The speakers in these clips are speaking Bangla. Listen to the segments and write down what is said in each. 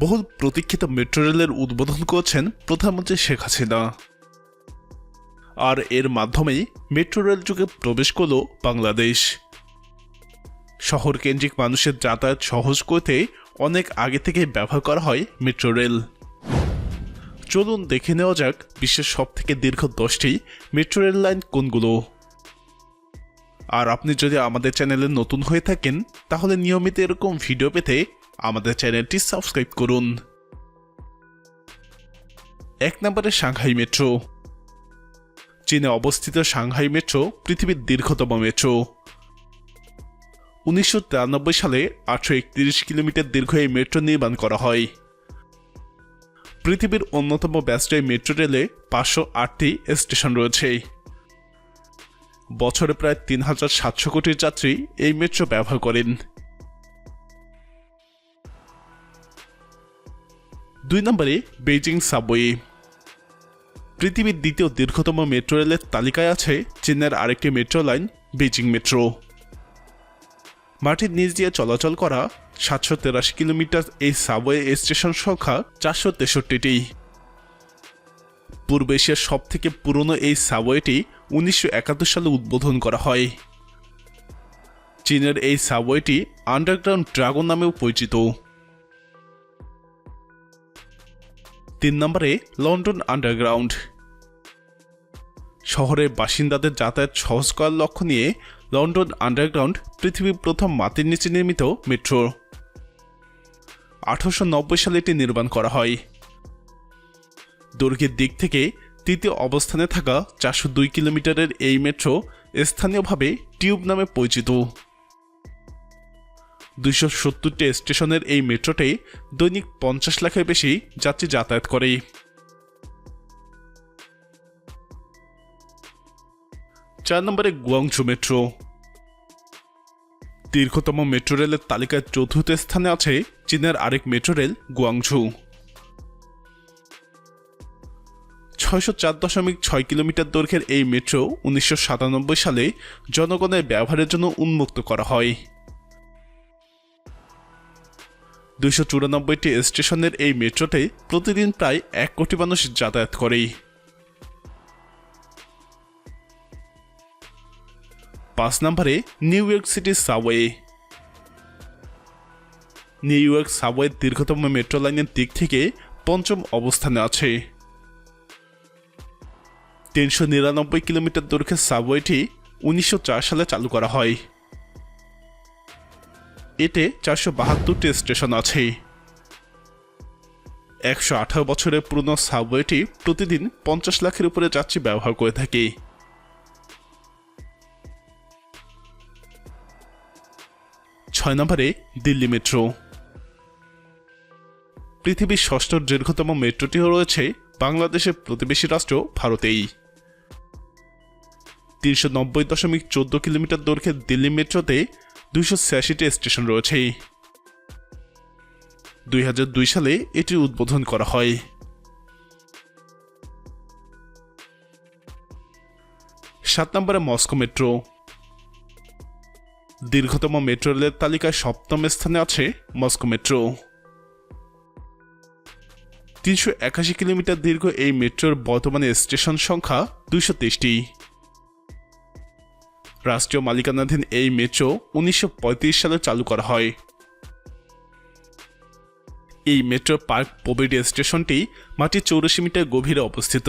বহুল প্রতীক্ষিত মেট্রো রেলের উদ্বোধন করেছেন প্রধানমন্ত্রী শেখ হাসিনা। আর এর মাধ্যমেই মেট্রো রেল যুগে প্রবেশ করল বাংলাদেশ। শহর কেন্দ্রিক মানুষের যাতায়াত সহজ করতে অনেক আগে থেকে ব্যবহার করা হয় মেট্রো রেল চলুন দেখে নেওয়া যাক বিশ্বের সব থেকে দীর্ঘ দশটি মেট্রো রেল লাইন কোনগুলো। আর আপনি যদি আমাদের চ্যানেলে নতুন হয়ে থাকেন, তাহলে নিয়মিত এরকম ভিডিও পেতে আমাদের চ্যানেলটি সাবস্ক্রাইব করুন। এক নম্বরে সাংহাই মেট্রো। চীনে অবস্থিত সাংহাই মেট্রো পৃথিবীর দীর্ঘতম মেট্রো। উনিশশো তিরানব্বই সালে আটশো একত্রিশ কিলোমিটার দীর্ঘ এই মেট্রো নির্মাণ করা হয়। পৃথিবীর অন্যতম ব্যস্ত এই মেট্রো রেলে পাঁচশো আটটি স্টেশন রয়েছে। বছরে প্রায় তিন হাজার সাতশো কোটি যাত্রী এই মেট্রো ব্যবহার করেন। দুই নম্বরে বেইজিং সাবওয়ে। পৃথিবীর দ্বিতীয় দীর্ঘতম মেট্রো রেলের তালিকায় আছে চীনের আরেকটি মেট্রো লাইন, বেইজিং মেট্রো। মাটির নিচ দিয়ে চলাচল করা সাতশো তেরাশি কিলোমিটার এই সাবওয়ে স্টেশন সংখ্যা চারশো তেষট্টিটি। পূর্ব এশিয়ার সব থেকে পুরনো এই সাবওয়েটি উনিশশো একাত্তর সালে উদ্বোধন করা হয়। চীনের এই সাবওয়েটি আন্ডারগ্রাউন্ড ড্রাগন নামেও পরিচিত। তিন নম্বরে লন্ডন আন্ডারগ্রাউন্ড। শহরের বাসিন্দাদের যাতায়াত সহজ করার লক্ষ্য নিয়ে লন্ডন আন্ডারগ্রাউন্ড পৃথিবীর প্রথম মাটির নিচে নির্মিত মেট্রো। আঠারোশো নব্বই সালে এটি নির্মাণ করা হয়। দৈর্ঘ্যের দিক থেকে তৃতীয় অবস্থানে থাকা চারশো দুই কিলোমিটারের এই মেট্রো স্থানীয়ভাবে টিউব নামে পরিচিত। দুইশো সত্তরটি স্টেশনের এই মেট্রোতে দৈনিক পঞ্চাশ লাখের বেশি যাত্রী যাতায়াত করে। চার নম্বরে গুয়াংচু মেট্রো। দীর্ঘতম মেট্রো রেলের তালিকায় চতুর্থ স্থানে আছে চীনের আরেক মেট্রো রেল গুয়াংঝু। ছয়শো চার দশমিক ছয় কিলোমিটার দৈর্ঘ্যের এই মেট্রো উনিশশো সাতানব্বই সালে জনগণের ব্যবহারের জন্য উন্মুক্ত করা হয়। দুইশো চুরানব্বইটি স্টেশনের এই মেট্রোতে প্রতিদিন প্রায় এক কোটি মানুষ যাতায়াত করে পাঁচ নম্বরে নিউ ইয়র্ক সিটির সাবওয়ে। নিউ ইয়র্ক সাবওয়ের দীর্ঘতম মেট্রো লাইনের দিক থেকে পঞ্চম অবস্থানে আছে। তিনশো নিরানব্বই কিলোমিটার দৈর্ঘ্যের সাবওয়েটি উনিশশো চার সালে চালু করা হয়। এতে চারশো বাহাত্তরটি স্টেশন আছে। একশো আঠারো বছরের পুরনো সাবওয়েটি প্রতিদিন পঞ্চাশ লাখের উপরে যাত্রী ব্যবহার করে থাকে। ছয় নম্বরে দিল্লি মেট্রো। পৃথিবীর ষষ্ঠ দীর্ঘতম মেট্রোটিও রয়েছে বাংলাদেশের প্রতিবেশী রাষ্ট্র ভারতেই। তিনশো নব্বই দশমিক চোদ্দ কিলোমিটার দৈর্ঘ্যের দিল্লি মেট্রোতে দুইশো ছিয়াশিটি স্টেশন রয়েছে। দুই হাজার দুই সালে এটির উদ্বোধন করা হয়। সাত নম্বরে মস্কো মেট্রো। দীর্ঘতম মেট্রো রেলের তালিকায় সপ্তম স্থানে আছে মস্কো মেট্রো। তিনশো একাশি কিলোমিটার দীর্ঘ এই মেট্রোর বর্তমানে স্টেশন সংখ্যা দুইশো তেইশটি। রাষ্ট্রীয় মালিকানাধীন এই মেট্রো উনিশশো পঁয়ত্রিশ সালে চালু করা হয়। এই মেট্রো পার্ক পোবেডি স্টেশনটি মাটির চৌরাশি মিটার গভীরে অবস্থিত,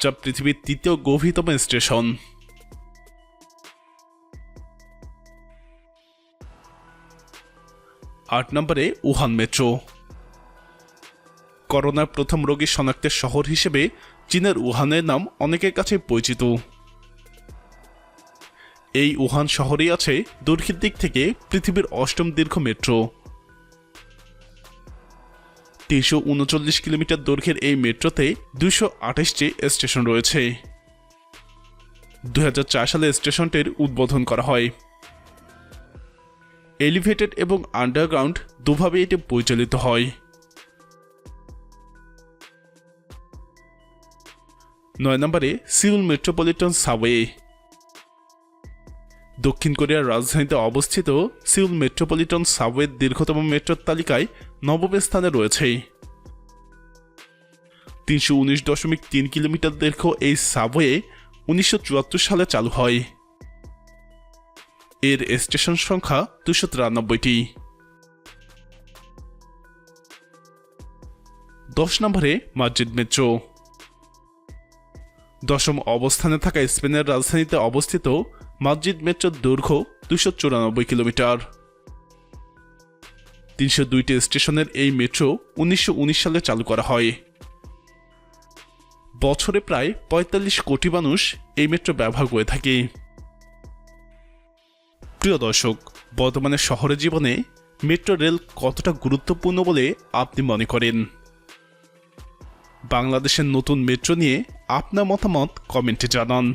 যা পৃথিবীর তৃতীয় গভীরতম স্টেশন। আট নম্বরে উহান মেট্রো করোনার প্রথম রোগী শনাক্তের শহর হিসেবে চীনের উহানের নাম অনেকের কাছে পরিচিত। এই উহান শহরেই আছে দৈর্ঘ্যের দিক থেকে পৃথিবীর অষ্টম দীর্ঘ মেট্রো। তিনশো উনচল্লিশ কিলোমিটার দৈর্ঘ্যের এই মেট্রোতে দুশো আঠাশটি স্টেশন রয়েছে। দু হাজার চার সালে স্টেশনটির উদ্বোধন করা হয়। এলিভেটেড এবং আন্ডারগ্রাউন্ড দুভাবে এটি পরিচালিত হয়। নয় নম্বরে সিউল মেট্রোপলিটন সাবওয়ে। দক্ষিণ কোরিয়ার রাজধানীতে অবস্থিত সিউল মেট্রোপলিটন সাবওয়ের দীর্ঘতম মেট্রোর তালিকায় নবম স্থানে রয়েছে। তিনশো উনিশ দশমিক তিন কিলোমিটার দীর্ঘ এই সাবওয়ে উনিশশো চুয়াত্তর সালে চালু হয়। এর স্টেশন সংখ্যা দুশো তিরানব্বইটি। দশ নম্বরে মসজিদ মেট্রো। দশম অবস্থানে থাকা স্পেনের রাজধানীতে অবস্থিত মসজিদ মেট্রোর দৈর্ঘ্য দুশো চুরানব্বই কিলোমিটার। তিনশো দুইটি স্টেশনের এই মেট্রো উনিশশো উনিশ সালে চালু করা হয়। বছরে প্রায় পঁয়তাল্লিশ কোটি মানুষ এই মেট্রো ব্যবহার করে থাকে। প্রিয় দর্শক, বর্তমানে শহরের জীবনে মেট্রো রেল কতটা গুরুত্বপূর্ণ বলে আপনি মনে করেন? বাংলাদেশের নতুন মেট্রো নিয়ে আপনার মতামত কমেন্টে জানান।